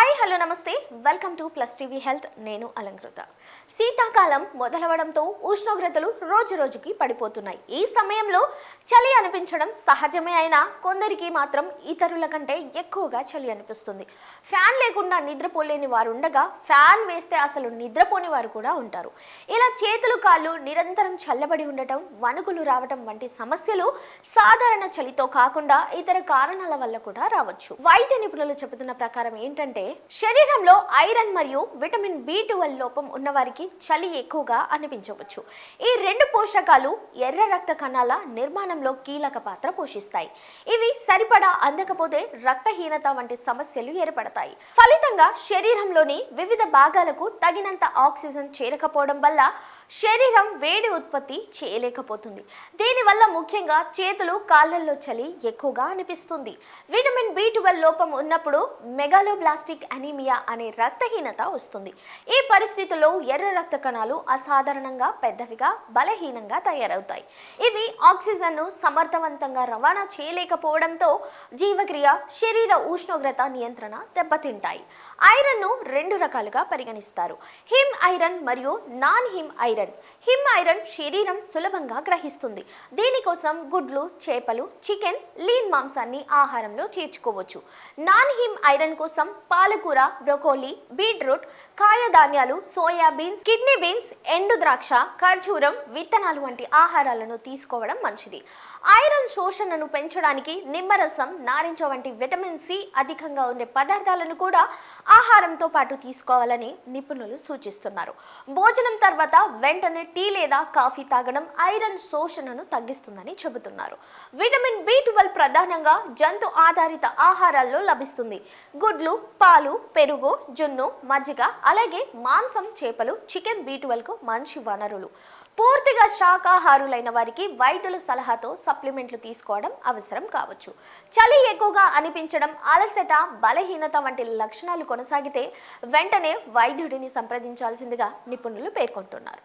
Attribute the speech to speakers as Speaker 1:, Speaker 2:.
Speaker 1: Hi hello నమస్తే. Welcome to plus TV health నేను అలంకృత. శీతాకాలం మొదలవడంతో ఉష్ణోగ్రతలు రోజు రోజుకి పడిపోతున్నాయి. ఈ సమయంలో చలి అనిపించడం సహజమే అయినా కొందరికి మాత్రం ఇతరుల కంటే ఎక్కువగా చలి అనిపిస్తుంది. ఫ్యాన్ లేకుండా నిద్రపోలేని వారు ఉండగా ఫ్యాన్ వేస్తే అసలు నిద్రపోని వారు కూడా ఉంటారు. ఇలా చేతులు కాళ్ళు నిరంతరం చల్లబడి ఉండటం వణుకులు రావటం వంటి సమస్యలు సాధారణ చలితో కాకుండా ఇతర కారణాల వల్ల కూడా రావచ్చు. వైద్య నిపుణులు చెబుతున్న ప్రకారం ఏంటంటే శరీరంలో ఐరన్ మరియు విటమిన్ బి ట్వెల్వ్ లోపం ఉన్నవారికి చలి ఎక్కువగా అనిపించవచ్చు. ఈ రెండు పోషకాలు ఎర్ర రక్త కణాల నిర్మాణం నిర్మాణంలో కీలక పాత్ర పోషిస్తాయి. ఇవి సరిపడా అందకపోతే రక్తహీనత వంటి సమస్యలు ఏర్పడతాయి. ఫలితంగా శరీరంలోని వివిధ భాగాలకు తగినంత ఆక్సిజన్ చేరకపోవడం వల్ల శరీరం వేడి ఉత్పత్తి చేయలేకపోతుంది. దీనివల్ల ముఖ్యంగా చేతులు కాళ్ళల్లో చలి ఎక్కువగా అనిపిస్తుంది. విటమిన్ బి ట్వెల్వ్ లోపం ఉన్నప్పుడు మెగాలోబ్లాస్టిక్ అనీమియా అనే రక్తహీనత వస్తుంది. ఈ పరిస్థితుల్లో ఎర్ర రక్త కణాలు అసాధారణంగా పెద్దవిగా బలహీనంగా తయారవుతాయి. ఇవి ఆక్సిజన్ను సమర్థవంతంగా రవాణా చేయలేకపోవడంతో జీవక్రియ శరీర ఉష్ణోగ్రత నియంత్రణ దెబ్బతింటాయి. ఐరన్ను రెండు రకాలుగా పరిగణిస్తారు. హిమ్ ఐరన్ మరియు non heme iron. Heme iron శరీరం సులభంగా గ్రహిస్తుంది. దీనికోసం గుడ్లు చేపలు చికెన్ లీన్ మాంసాన్ని ఆహారంలో చేర్చుకోవచ్చు. నాన్ హిమ్ ఐరన్ కోసం పాలకూర బ్రొకోలీ బీట్రూట్ కాయధాన్యాలు సోయా బీన్స్ కిడ్నీ బీన్స్ ఎండు ద్రాక్ష ఖర్జూరం విత్తనాలు వంటి ఆహారాలను తీసుకోవడం మంచిది. ఐరన్ శోషణను పెంచడానికి నిమ్మరసం నారింజ వంటి విటమిన్ సి అధికంగా ఉండే పదార్థాలను కూడా ఆహారంతో పాటు తీసుకోవాలని నిపుణులు సూచిస్తున్నారు. భోజనం తర్వాత వెంటనే టీ లేదా కాఫీ తాగడం ఐరన్ శోషణను తగ్గిస్తుందని చెబుతున్నారు. విటమిన్ బి ట్వెల్వ్ ప్రధానంగా జంతు ఆధారిత ఆహారాల్లో లభిస్తుంది. గుడ్లు పాలు పెరుగు జున్ను మజ్జిగ అలాగే మాంసం చేపలు చికెన్ బి ట్వెల్వ్కు మంచి వనరులు. పూర్తిగా శాకాహారులైన వారికి వైద్యుల సలహాతో సప్లిమెంట్లు తీసుకోవడం అవసరం కావచ్చు. చలి ఎక్కువగా అనిపించడం అలసట బలహీనత వంటి లక్షణాలు కొనసాగితే వెంటనే వైద్యుడిని సంప్రదించాల్సిందిగా నిపుణులు పేర్కొంటున్నారు.